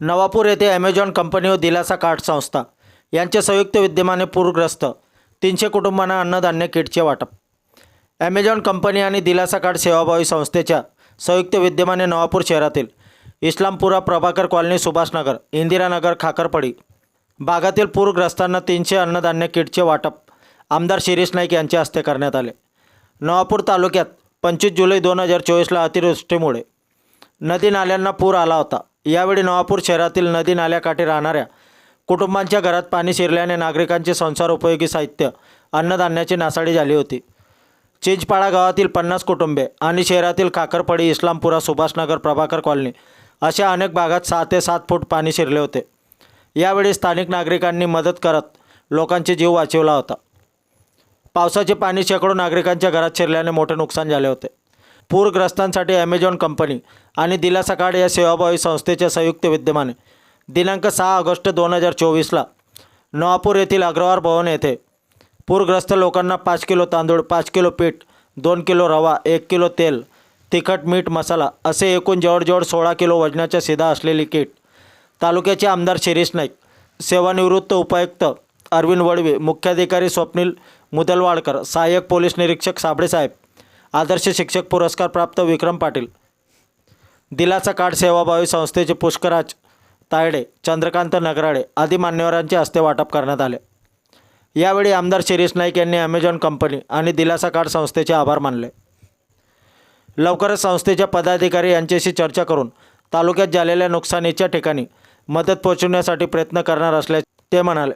नवापूर येथे Amazon company व दिलासा कार्ड संस्था यांच्या संयुक्त विद्यमाने पूरग्रस्त तीनशे कुटुंबांना अन्नधान्य किटचे वाटप. ॲमेझॉन कंपनी आणि दिलासा कार्ड सेवाभावी संस्थेच्या संयुक्त विद्यमाने नवापूर शहरातील इस्लामपुरा प्रभाकर कॉलनी सुभाषनगर इंदिरानगर खाकरपडी भागातील पूरग्रस्तांना तीनशे अन्नधान्य किटचे वाटप आमदार शिरीष नाईक यांच्या हस्ते करण्यात आले. नवापूर तालुक्यात पंचवीस जुलै दोन हजार चोवीसला अतिवृष्टीमुळे नदी नाल्यांना पूर आला होता. यावेळी नवापूर शहरातील नदी नाल्याकाठी राहणाऱ्या कुटुंबांच्या घरात पाणी शिरल्याने नागरिकांचे संसार उपयोगी साहित्य अन्नधान्याची नासाडी झाली होती. चिंचपाडा गावातील पन्नास कुटुंबे आणि शहरातील काकरपडी इस्लामपुरा सुभाषनगर प्रभाकर कॉलनी अशा अनेक भागात सहा ते सात फूट पाणी शिरले होते. यावेळी स्थानिक नागरिकांनी मदत करत लोकांचे जीव वाचवला होता. पावसाचे पाणी शेकडो नागरिकांच्या घरात शिरल्याने मोठे नुकसान झाले होते. पूरग्रस्तांसाठी ॲमेझॉन कंपनी आणि दिलासा कार्ड या सेवाभावी संस्थेच्या संयुक्त विद्यमाने. दिनांक सहा ऑगस्ट दोन हजार चोवीसला नवापूर येथील अग्रवार भवन येथे पूरग्रस्त लोकांना पाच किलो तांदूळ पाच किलो पीठ दोन किलो रवा एक किलो तेल तिखट मीठ मसाला असे एकूण जवळजवळ सोळा किलो वजनाच्या सिधा असलेली किट तालुक्याचे आमदार शिरीष नाईक सेवानिवृत्त उपायुक्त अरविंद वडवे मुख्याधिकारी स्वप्नील मुदलवाडकर सहाय्यक पोलीस निरीक्षक साबळेसाहेब आदर्श शिक्षक पुरस्कार प्राप्त विक्रम पाटील. दिलासा कार्ड सेवाभावी संस्थेचे पुष्कराज तायडे चंद्रकांत नगराडे आदी मान्यवरांचे हस्ते वाटप करण्यात आले. यावेळी आमदार शिरीष नाईक यांनी ॲमेझॉन कंपनी आणि दिलासा कार्ड संस्थेचे आभार मानले. लवकरच संस्थेच्या पदाधिकारी यांच्याशी चर्चा करून तालुक्यात झालेल्या नुकसानीच्या ठिकाणी मदत पोहोचवण्यासाठी प्रयत्न करणार असल्याचे ते म्हणाले.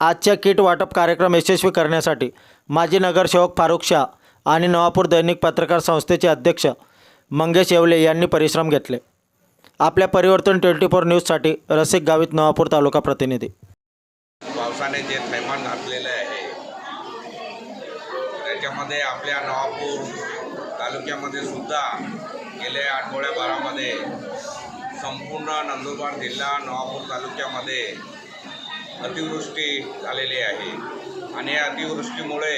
आजच्या किट वाटप कार्यक्रम यशस्वी करण्यासाठी माजी नगरसेवक फारुख शाह आणि नवापूर दैनिक पत्रकार संस्थेचे अध्यक्ष मंगेश येवले यांनी परिश्रम घेतले. आपल्या परिवर्तन ट्वेंटी फोर न्यूजसाठी रसिक गावित नवापूर तालुका प्रतिनिधी. पावसाने जे थैमान घातलेलं आहे त्याच्यामध्ये आपल्या नवापूर तालुक्यामध्ये सुद्धा गेल्या आठवड्याभरामध्ये संपूर्ण नंदुरबार जिल्हा नवापूर तालुक्यामध्ये अतिवृष्टी झालेली आहे. आणि या अतिवृष्टीमुळे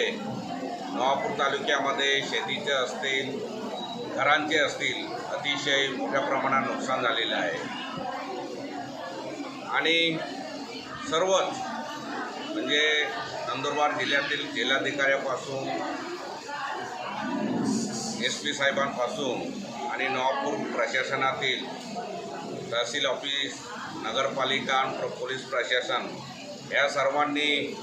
नवापूर तालुक्यामध्ये शेतीचे असतील घरांचे असतील अतिशय मोठ्या प्रमाणात नुकसान झालेलं आहे. आणि सर्वच म्हणजे नंदुरबार जिल्ह्यातील जिल्हाधिकाऱ्यापासून एस पी साहेबांपासून आणि नवापूर प्रशासनातील तहसील ऑफिस नगरपालिका आणि पोलीस प्रशासन या सर्वांनी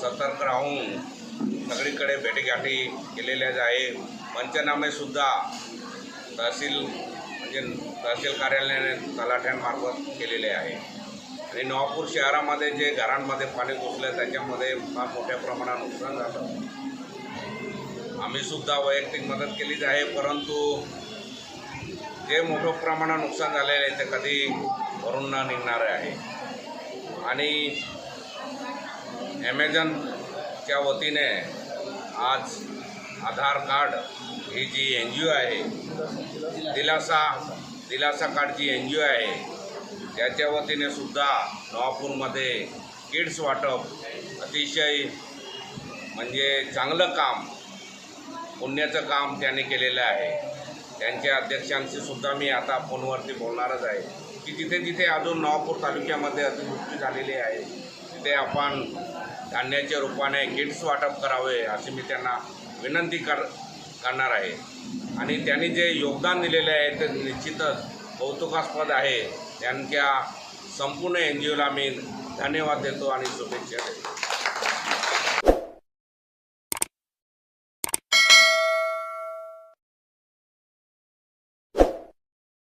सतर्क राहून सगळीकडे भेटीगाठी केलेल्या आहे पंचनामेसुद्धा तहसील म्हणजे तहसील कार्यालयाने तलाठ्यांमार्फत केलेले आहे. आणि नवापूर शहरामध्ये जे घरांमध्ये पाणी घुसलं त्याच्यामध्ये फार मोठ्या प्रमाणात नुकसान झालं. आम्ही सुद्धा वैयक्तिक मदत केलीच आहे परंतु जे मोठं प्रमाणात नुकसान झालेलं आहे ते कधी भरून न निघणारे आहे. आणि ॲमेझॉन च्या वतीने आज आधार कार्ड ही जी एन जी ओ आहे दिलासा दिलासा कार्ड जी एन जी ओ आहे त्याच्या वतीने सुद्धा नवापूरमध्ये किड्स वाटप अतिशय म्हणजे चांगलं काम पुण्याचं काम त्याने केलेलं आहे. त्यांच्या अध्यक्षांशी सुद्धा मी आता फोनवरती बोलणारच आहे. की जिथे जिथे अजून नवापूर तालुक्यामध्ये अतिवृष्टी झालेली आहे. ते आपण धान्याच्या रूपाने किट्स वाटप करावे अशी मी त्यांना विनंती कर करणार आहे. आणि त्यांनी जे योगदान दिलेले आहे ते निश्चितच कौतुकास्पद आहे. त्यांच्या संपूर्ण एन जी ओला मी धन्यवाद देतो आणि शुभेच्छा देतो.